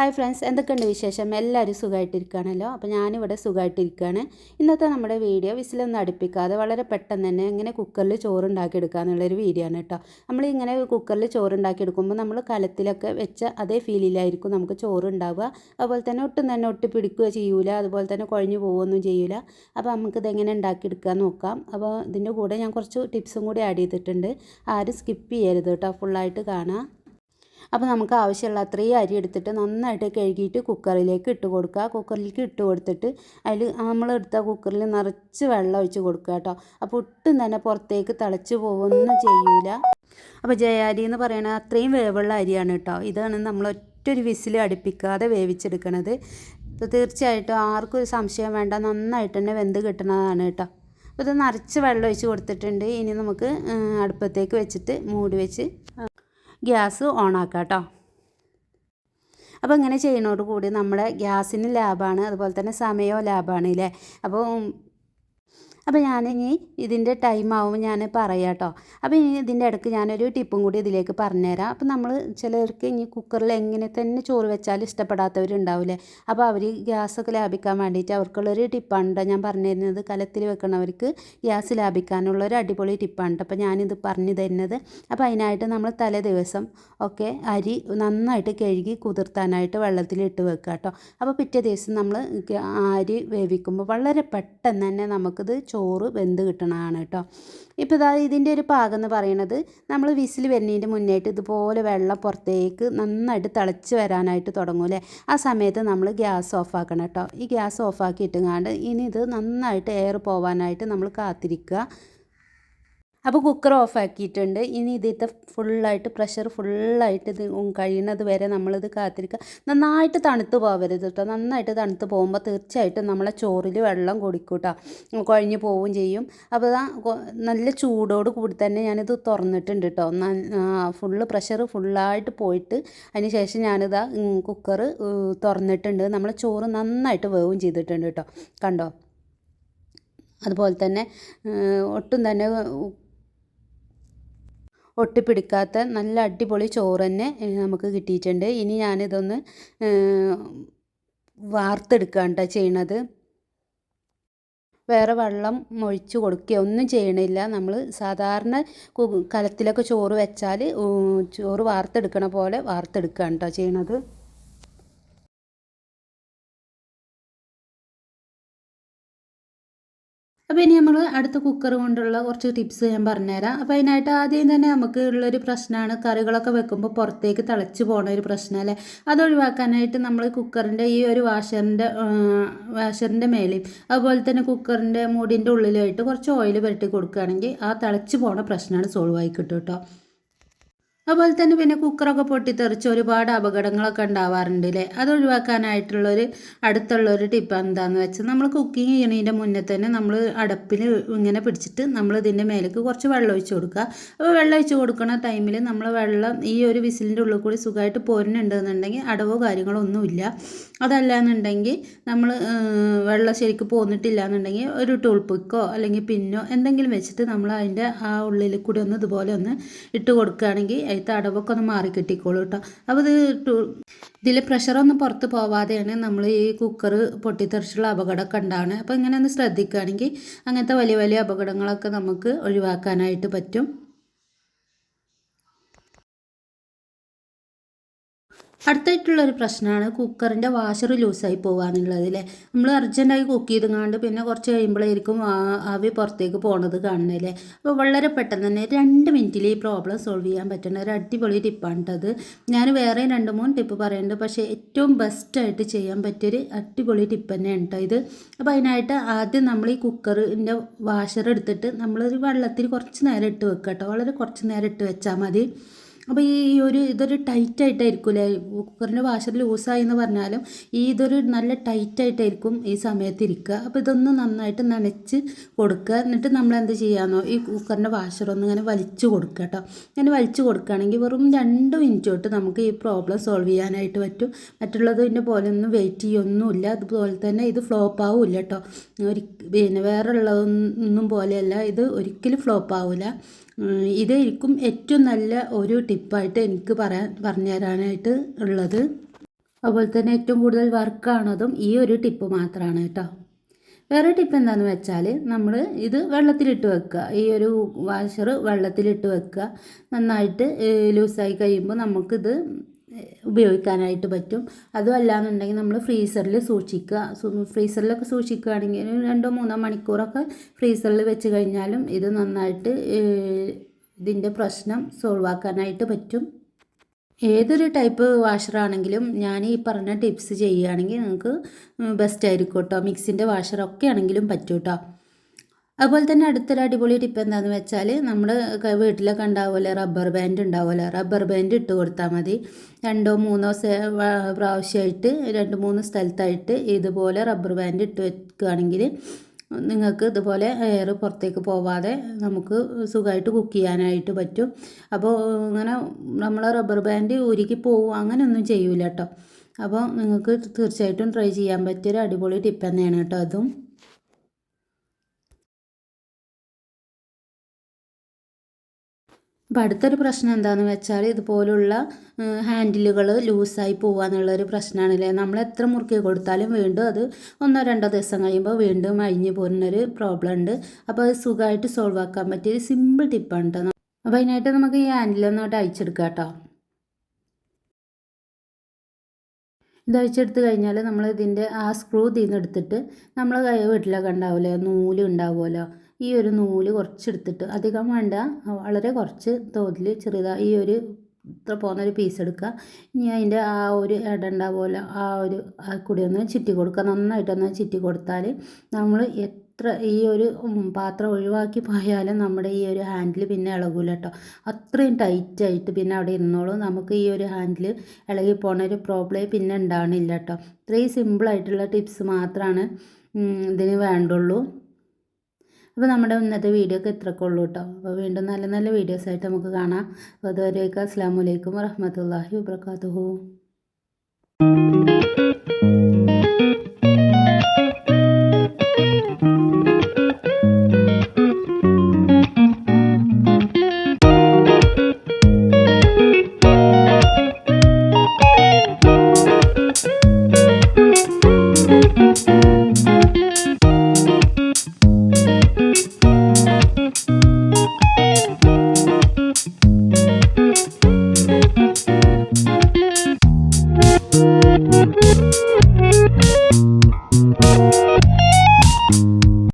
Hi friends എന്തൊക്കെയുണ്ട് വിശേഷം? എല്ലാവരും സുഖമായിട്ടിരിക്കുകയാണല്ലോ അപ്പോൾ ഞാനിവിടെ സുഖമായിട്ടിരിക്കുകയാണ് ഇന്നത്തെ നമ്മുടെ വീഡിയോ വിസിലൊന്നും അടുപ്പിക്കാതെ വളരെ പെട്ടെന്ന് തന്നെ ഇങ്ങനെ കുക്കറിൽ ചോറ് ഉണ്ടാക്കിയെടുക്കുക എന്നുള്ളൊരു വീഡിയോ ആണ് കേട്ടോ. നമ്മളിങ്ങനെ കുക്കറിൽ ചോറ് ഉണ്ടാക്കിയെടുക്കുമ്പോൾ നമ്മൾ കലത്തിലൊക്കെ വെച്ച അതേ ഫീലിലായിരിക്കും നമുക്ക് ചോറ് ഉണ്ടാവുക അതുപോലെ തന്നെ ഒട്ടും തന്നെ ഒട്ടി പിടിക്കുക ചെയ്യൂല. അതുപോലെ തന്നെ കുഴഞ്ഞു പോവുകയൊന്നും ചെയ്യൂല. അപ്പോൾ നമുക്കിത് എങ്ങനെ ഉണ്ടാക്കിയെടുക്കുക നോക്കാം. അപ്പോൾ ഇതിന്റെ കൂടെ ഞാൻ കുറച്ച് ടിപ്സും കൂടി ആഡ് ചെയ്തിട്ടുണ്ട്. ആരും സ്കിപ്പ് ചെയ്യരുത് കേട്ടോ. ഫുള്ളായിട്ട് കാണാം. അപ്പോൾ നമുക്ക് ആവശ്യമുള്ള അത്രയും അരി എടുത്തിട്ട് നന്നായിട്ട് കഴുകിയിട്ട് കുക്കറിലേക്ക് ഇട്ട് കൊടുക്കുക. കുക്കറിലേക്ക് ഇട്ട് കൊടുത്തിട്ട് അതിൽ നമ്മളെടുത്ത കുക്കറിൽ നിറച്ച് വെള്ളം ഒഴിച്ച് കൊടുക്കുക കേട്ടോ. അപ്പോൾ ഒട്ടും തന്നെ പുറത്തേക്ക് തിളച്ച് പോകുകയൊന്നും ചെയ്യൂല. അപ്പോൾ ജയാരി എന്ന് പറയുന്നത് അത്രയും വേവുള്ള അരിയാണ് കേട്ടോ. ഇതാണ് നമ്മൾ ഒറ്റൊരു വിസിൽ അടുപ്പിക്കാതെ വേവിച്ചെടുക്കണത്. അപ്പോൾ തീർച്ചയായിട്ടും ആർക്കും ഒരു സംശയം വേണ്ട. നന്നായിട്ട് തന്നെ വെന്ത് കിട്ടണതാണ് കേട്ടോ. അപ്പോൾ ഇത് നിറച്ച് വെള്ളം ഒഴിച്ച് കൊടുത്തിട്ടുണ്ട്. ഇനി നമുക്ക് അടുപ്പത്തേക്ക് വെച്ചിട്ട് മൂടി വെച്ച് ഗ്യാസ് ഓണാക്കാം കേട്ടോ അപ്പോൾ ഇങ്ങനെ ചെയ്യുന്നതോട് കൂടി നമ്മുടെ ഗ്യാസിന് ലാഭമാണ് അതുപോലെ തന്നെ സമയവും ലാഭമാണ് ഇല്ലേ അപ്പോൾ അപ്പോൾ ഞാൻ ഇനി ഇതിന്റെ ടൈം ആവുമ്പോൾ ഞാൻ പറയാം കേട്ടോ അപ്പോൾ ഇനി ഇതിന്റെ ഇടയ്ക്ക് ഞാനൊരു ടിപ്പും കൂടി ഇതിലേക്ക് പറഞ്ഞുതരാം. അപ്പോൾ നമ്മൾ ചിലർക്ക് ഇനി കുക്കറിൽ എങ്ങനെ തന്നെ ചോറ് വെച്ചാൽ ഇഷ്ടപ്പെടാത്തവരുണ്ടാവില്ലേ? അപ്പോൾ അവർ ഗ്യാസൊക്കെ ലാഭിക്കാൻ വേണ്ടിയിട്ട് അവർക്കുള്ളൊരു ടിപ്പാണ് കേട്ടോ ഞാൻ പറഞ്ഞു തരുന്നത് കലത്തിൽ വെക്കണവർക്ക് ഗ്യാസ് ലാഭിക്കാനുള്ള ഒരു അടിപൊളി ടിപ്പാണ് അപ്പോൾ ഞാനിത് പറഞ്ഞു തരുന്നത്. അപ്പോൾ അതിനായിട്ട് നമ്മൾ തലേ ദിവസം ഒക്കെ അരി നന്നായിട്ട് കഴുകി കുതിർത്താനായിട്ട് വെള്ളത്തിലിട്ട് വെക്കുക കേട്ടോ അപ്പോൾ പിറ്റേ ദിവസം നമ്മൾ അരി വേവിക്കുമ്പോൾ വളരെ പെട്ടെന്ന് തന്നെ നമുക്കിത് ചോറ് വെന്ത് കിട്ടണതാണ് കേട്ടോ. ഇപ്പോൾ ഇതാ ഇതിന്റെ ഒരു പാകം എന്ന് പറയുന്നത് നമ്മൾ വിസിൽ വരുന്നതിന്റെ മുന്നേയിട്ട് ഇതുപോലെ വെള്ളം പുറത്തേക്ക് നന്നായിട്ട് തിളച്ച് വരാനായിട്ട് തുടങ്ങൂലെ ആ സമയത്ത് നമ്മൾ ഗ്യാസ് ഓഫ് ആക്കണം കേട്ടോ. ഈ ഗ്യാസ് ഓഫ് ആക്കി ഇട്ടുങ്ങാണ്ട് ഇനി ഇത് നന്നായിട്ട് എയർ പോവാനായിട്ട് നമ്മൾ കാത്തിരിക്കുക. അപ്പോൾ കുക്കർ ഓഫ് ആക്കിയിട്ടുണ്ട്. ഇനി ഇതിന്റെ ഫുള്ളായിട്ട് പ്രഷർ ഫുള്ളായിട്ട് ഇത് കഴിയുന്നത് വരെ നമ്മളിത് കാത്തിരിക്കുക നന്നായിട്ട് തണുത്ത് പോകരുത് കേട്ടോ നന്നായിട്ട് തണുത്ത് പോകുമ്പോൾ തീർച്ചയായിട്ടും നമ്മളെ ചോറിൽ വെള്ളം കുടിക്കും കേട്ടോ കുഴഞ്ഞു പോവുകയും ചെയ്യും. അപ്പോൾ നല്ല ചൂടോട് കൂടി തന്നെ ഞാനിത് തുറന്നിട്ടുണ്ട് കേട്ടോ ഫുള്ള് പ്രഷർ ഫുള്ളായിട്ട് പോയിട്ട് അതിന് ശേഷം ഞാനിതാ കുക്കർ തുറന്നിട്ടുണ്ട്. നമ്മളെ ചോറ് നന്നായിട്ട് വേവും ചെയ്തിട്ടുണ്ട് കേട്ടോ കണ്ടോ? അതുപോലെ തന്നെ ഒട്ടും തന്നെ ഒട്ടിപ്പിടിക്കാത്ത നല്ല അടിപൊളി ചോറ് തന്നെ നമുക്ക് കിട്ടിയിട്ടുണ്ട്. ഇനി ഞാനിതൊന്ന് വാർത്തെടുക്കാണ്ട ചെയ്യണത്. വേറെ വെള്ളം ഒഴിച്ച് കൊടുക്കുക. ഒന്നും ചെയ്യണില്ല. നമ്മൾ സാധാരണ കലത്തിലൊക്കെ ചോറ് വെച്ചാൽ ചോറ് വാർത്തെടുക്കണ പോലെ വാർത്തെടുക്കുകയാണ് കേട്ടോ ചെയ്യണത്. അപ്പോൾ ഇനി നമ്മൾ അടുത്ത കുക്കർ കൊണ്ടുള്ള കുറച്ച് ടിപ്സ് ഞാൻ പറഞ്ഞുതരാം. അപ്പോൾ അതിനായിട്ട് ആദ്യം തന്നെ നമുക്ക് ഉള്ളൊരു പ്രശ്നമാണ് കറികളൊക്കെ വെക്കുമ്പോൾ പുറത്തേക്ക് തിളച്ച് പോണ ഒരു പ്രശ്നം അല്ലേ? അത് ഒഴിവാക്കാനായിട്ട് നമ്മൾ കുക്കറിന്റെ ഈ ഒരു വാഷറിന്റെ വാഷറിന്റെ മേലെയും അതുപോലെ തന്നെ കുക്കറിന്റെ മൂടിന്റെ ഉള്ളിലായിട്ട് കുറച്ച് ഓയിൽ പുരട്ടി കൊടുക്കുകയാണെങ്കിൽ ആ തിളച്ച് പോണ പ്രശ്നമാണ് സോൾവ് ആയി കിട്ടും കേട്ടോ. അതുപോലെ തന്നെ പിന്നെ കുക്കറൊക്കെ പൊട്ടിത്തെറിച്ച് ഒരുപാട് അപകടങ്ങളൊക്കെ ഉണ്ടാവാറുണ്ട് അല്ലേ അത് ഒഴിവാക്കാനായിട്ടുള്ളൊരു അടുത്തുള്ളൊരു ടിപ്പ് എന്താണെന്ന് വെച്ചാൽ നമ്മൾ കുക്കിംഗ് ചെയ്യണതിന്റെ മുന്നേ തന്നെ നമ്മൾ അടപ്പിൽ ഇങ്ങനെ പിടിച്ചിട്ട് നമ്മൾ ഇതിന്റെ മേലേക്ക് കുറച്ച് വെള്ളം ഒഴിച്ച് കൊടുക്കുക. അപ്പോൾ വെള്ളം ഒഴിച്ച് കൊടുക്കുന്ന ടൈമിൽ നമ്മൾ വെള്ളം ഈ ഒരു വിസിലിന്റെ ഉള്ളിൽ കൂടി സുഖമായിട്ട് പോരുന്നുണ്ടെന്നുണ്ടെങ്കിൽ അടവോ കാര്യങ്ങളോ ഒന്നുമില്ല അതല്ല എന്നുണ്ടെങ്കിൽ നമ്മൾ വെള്ളം ശരിക്കും പോന്നിട്ടില്ല എന്നുണ്ടെങ്കിൽ ഒരു ടൂൾ പിക്കോ അല്ലെങ്കിൽ പിന്നോ എന്തെങ്കിലും വെച്ചിട്ട് നമ്മൾ അതിന്റെ ആ ഉള്ളിൽ കൂടി ഒന്ന് ഇതുപോലെ ഒന്ന് ഇട്ട് കൊടുക്കുകയാണെങ്കിൽ അതിലത്തെ അടവൊക്കെ ഒന്ന് മാറി കിട്ടിക്കോളൂ കേട്ടോ അപ്പോൾ ഇത് ഇതിൽ പ്രഷറൊന്നും പുറത്ത് പോവാതെയാണ് നമ്മൾ ഈ കുക്കർ പൊട്ടിത്തെറിച്ചുള്ള അപകടമൊക്കെ ഉണ്ടാവുന്നത് അപ്പോൾ ഇങ്ങനെ ഒന്ന് ശ്രദ്ധിക്കുകയാണെങ്കിൽ അങ്ങനത്തെ വലിയ വലിയ അപകടങ്ങളൊക്കെ നമുക്ക് ഒഴിവാക്കാനായിട്ട് പറ്റും. അടുത്തായിട്ടുള്ളൊരു പ്രശ്നമാണ് കുക്കറിന്റെ വാഷർ ലൂസായി പോകാന്നുള്ളത് അല്ലേ നമ്മൾ അർജന്റായി കുക്ക് ചെയ്തുങ്ങാണ്ട് പിന്നെ കുറച്ച് കഴിയുമ്പോഴായിരിക്കും ആവി പുറത്തേക്ക് പോണത് കാണുന്നില്ലേ അപ്പോൾ വളരെ പെട്ടെന്ന് തന്നെ രണ്ട് മിനിറ്റിൽ ഈ പ്രോബ്ലം സോൾവ് ചെയ്യാൻ പറ്റുന്ന ഒരു അടിപൊളി ടിപ്പാണ് അത് ഞാൻ വേറെ രണ്ട് മൂന്ന് ടിപ്പ് പറയുന്നുണ്ട് പക്ഷേ ഏറ്റവും ബെസ്റ്റായിട്ട് ചെയ്യാൻ പറ്റിയൊരു അടിപൊളി ടിപ്പ് തന്നെയാണ് കേട്ടോ ഇത്. അപ്പോൾ അതിനായിട്ട് ആദ്യം നമ്മൾ ഈ കുക്കറിന്റെ വാഷർ എടുത്തിട്ട് നമ്മളൊരു വെള്ളത്തിൽ കുറച്ച് നേരം ഇട്ട് വെക്കുക കേട്ടോ വളരെ കുറച്ച് നേരം ഇട്ട് വെച്ചാൽ മതി. അപ്പോൾ ഈ ഒരു ഇതൊരു ടൈറ്റ് ആയിട്ടായിരിക്കുമല്ലേ കുക്കറിന്റെ വാഷർ ലൂസായി എന്ന് പറഞ്ഞാലും ഈ ഇതൊരു നല്ല ടൈറ്റ് ആയിട്ടായിരിക്കും ഈ സമയത്ത് ഇരിക്കുക. അപ്പോൾ ഇതൊന്ന് നന്നായിട്ട് നനച്ച് കൊടുക്കുക. എന്നിട്ട് നമ്മൾ എന്ത് ചെയ്യാമെന്നോ ഈ കുക്കറിന്റെ വാഷർ ഒന്ന് ഇങ്ങനെ വലിച്ചു കൊടുക്കുക കേട്ടോ. ഇങ്ങനെ വലിച്ചു കൊടുക്കുകയാണെങ്കിൽ വെറും രണ്ട് മിനിറ്റ് തൊട്ട് നമുക്ക് ഈ പ്രോബ്ലം സോൾവ് ചെയ്യാനായിട്ട് പറ്റും. മറ്റുള്ളതിന്റെ പോലെ ഒന്നും വെയിറ്റ് ചെയ്യൊന്നുമില്ല. അതുപോലെ തന്നെ ഇത് ഫ്ലോപ്പ് ആവില്ല കേട്ടോ. ഒരു പിന്നെ വേറെ ഉള്ളതൊന്നും പോലെയല്ല. ഇത് ഒരിക്കലും ഫ്ലോപ്പ് ആവില്ല ഇതായിരിക്കും ഏറ്റവും നല്ല ഒരു ടിപ്പായിട്ട് എനിക്ക് പറയാൻ പറഞ്ഞു തരാനായിട്ട് ഉള്ളത്. അതുപോലെ തന്നെ ഏറ്റവും കൂടുതൽ വർക്കാണതും ഈ ഒരു ടിപ്പ് മാത്രമാണ് കേട്ടോ. വേറെ ടിപ്പ് എന്താണെന്ന് വെച്ചാൽ നമ്മൾ ഇത് വെള്ളത്തിലിട്ട് വെക്കുക. ഈ ഒരു വാഷർ വെള്ളത്തിലിട്ട് വെക്കുക. നന്നായിട്ട് ലൂസായി കഴിയുമ്പോൾ നമുക്കിത് ഉപയോഗിക്കാനായിട്ട് പറ്റും. അതും അല്ലാന്നുണ്ടെങ്കിൽ നമ്മൾ ഫ്രീസറിൽ സൂക്ഷിക്കുക. ഫ്രീസറിലൊക്കെ സൂക്ഷിക്കുകയാണെങ്കിൽ രണ്ടോ മൂന്നോ മണിക്കൂറൊക്കെ ഫ്രീസറിൽ വെച്ച് കഴിഞ്ഞാലും ഇത് നന്നായിട്ട് ഇതിന്റെ പ്രശ്നം സോൾവ് ആക്കാനായിട്ട് പറ്റും. ഏതൊരു ടൈപ്പ് വാഷറാണെങ്കിലും ഞാൻ ഈ പറഞ്ഞ ടിപ്സ് ചെയ്യുകയാണെങ്കിൽ നിങ്ങൾക്ക് ബെസ്റ്റ് ആയിരിക്കും കേട്ടോ മിക്സിന്റെ വാഷറൊക്കെ ആണെങ്കിലും പറ്റും കേട്ടോ അതുപോലെ തന്നെ അടുത്തൊരു അടിപൊളി ടിപ്പ് എന്താണെന്ന് വെച്ചാൽ നമ്മൾ വീട്ടിലൊക്കെ ഉണ്ടാവുമല്ലോ റബ്ബർ ബാൻഡ് ഉണ്ടാവുമല്ലോ. റബ്ബർ ബാൻഡ് ഇട്ട് കൊടുത്താൽ മതി. രണ്ടോ മൂന്നോ പ്രാവശ്യമായിട്ട് രണ്ട് മൂന്ന് സ്ഥലത്തായിട്ട് ഇതുപോലെ റബ്ബർ ബാൻഡ് ഇട്ട് വെക്കുകയാണെങ്കിൽ നിങ്ങൾക്ക് ഇതുപോലെ എയർ പുറത്തേക്ക് പോവാതെ നമുക്ക് സുഖമായിട്ട് കുക്ക് ചെയ്യാനായിട്ട് പറ്റും. അപ്പോൾ ഇങ്ങനെ നമ്മൾ റബ്ബർ ബാൻഡ് ഉരുക്കി പോവും അങ്ങനെയൊന്നും ചെയ്യൂല കേട്ടോ. അപ്പോൾ നിങ്ങൾക്ക് തീർച്ചയായിട്ടും ട്രൈ ചെയ്യാൻ പറ്റിയൊരു അടിപൊളി ടിപ്പ് തന്നെയാണ് കേട്ടോ അതും. അപ്പോൾ അടുത്തൊരു പ്രശ്നം എന്താണെന്ന് വെച്ചാൽ ഇതുപോലുള്ള ഹാൻഡിലുകൾ ലൂസായി പോകുക എന്നുള്ളൊരു പ്രശ്നമാണല്ലേ നമ്മൾ എത്ര മുറുക്കി കൊടുത്താലും വീണ്ടും അത് ഒന്നോ രണ്ടോ ദിവസം കഴിയുമ്പോൾ വീണ്ടും അഴിഞ്ഞു പോകുന്നൊരു പ്രോബ്ലം ഉണ്ട് അപ്പോൾ അത് സുഖമായിട്ട് സോൾവ് ആക്കാൻ പറ്റിയ സിമ്പിൾ ടിപ്പാണ് കേട്ടോ അപ്പോൾ അതിനായിട്ട് നമുക്ക് ഈ ഹാൻഡിലൊന്നോട്ട് അയച്ചെടുക്കാം കേട്ടോ ഇത് അഴിച്ചെടുത്ത് കഴിഞ്ഞാൽ നമ്മൾ ഇതിന്റെ ആ സ്ക്രൂ തീന്ന് എടുത്തിട്ട് നമ്മൾ വീട്ടിലൊക്കെ ഉണ്ടാവില്ലേ നൂൽ ഉണ്ടാവുമല്ലോ. ഈ ഒരു നൂൽ കുറച്ചെടുത്തിട്ട് അധികം വേണ്ട. വളരെ കുറച്ച് തോതിൽ ചെറുതായി ഈ ഒരു ഇത്ര പോകുന്നൊരു പീസ് എടുക്കുക. ഇനി അതിന്റെ ആ ഒരു ഇടണ്ട പോലെ ആ ഒരു കൂടി ഒന്ന് ചുറ്റി കൊടുക്കുക. നന്നായിട്ടൊന്ന് ചുറ്റി കൊടുത്താൽ നമ്മൾ എത്ര ഈ ഒരു പാത്രം ഒഴിവാക്കി പോയാലും നമ്മുടെ ഈ ഒരു ഹാൻഡിൽ പിന്നെ ഇളകൂല കേട്ടോ. അത്രയും ടൈറ്റായിട്ട് പിന്നെ അവിടെ ഇരുന്നോളും. നമുക്ക് ഈ ഒരു ഹാൻഡിൽ ഇളകി പോണ ഒരു പ്രോബ്ലം പിന്നെ ഉണ്ടാവണില്ല കേട്ടോ. ഇത്രയും സിമ്പിളായിട്ടുള്ള ടിപ്സ് മാത്രമാണ് ഇതിന് വേണ്ടുള്ളൂ. അപ്പോൾ നമ്മുടെ ഇന്നത്തെ വീഡിയോ ഒക്കെ ഇത്രയൊക്കെ ഉള്ളൂ കേട്ടോ. അപ്പോൾ വീണ്ടും നല്ല നല്ല വീഡിയോസായിട്ട് നമുക്ക് കാണാം. അപ്പോൾ അതുവരെയൊക്കെ അസ്സാം വലൈക്കും വറഹമത്തല്ലാഹി വാബർക്കാത്തുഹു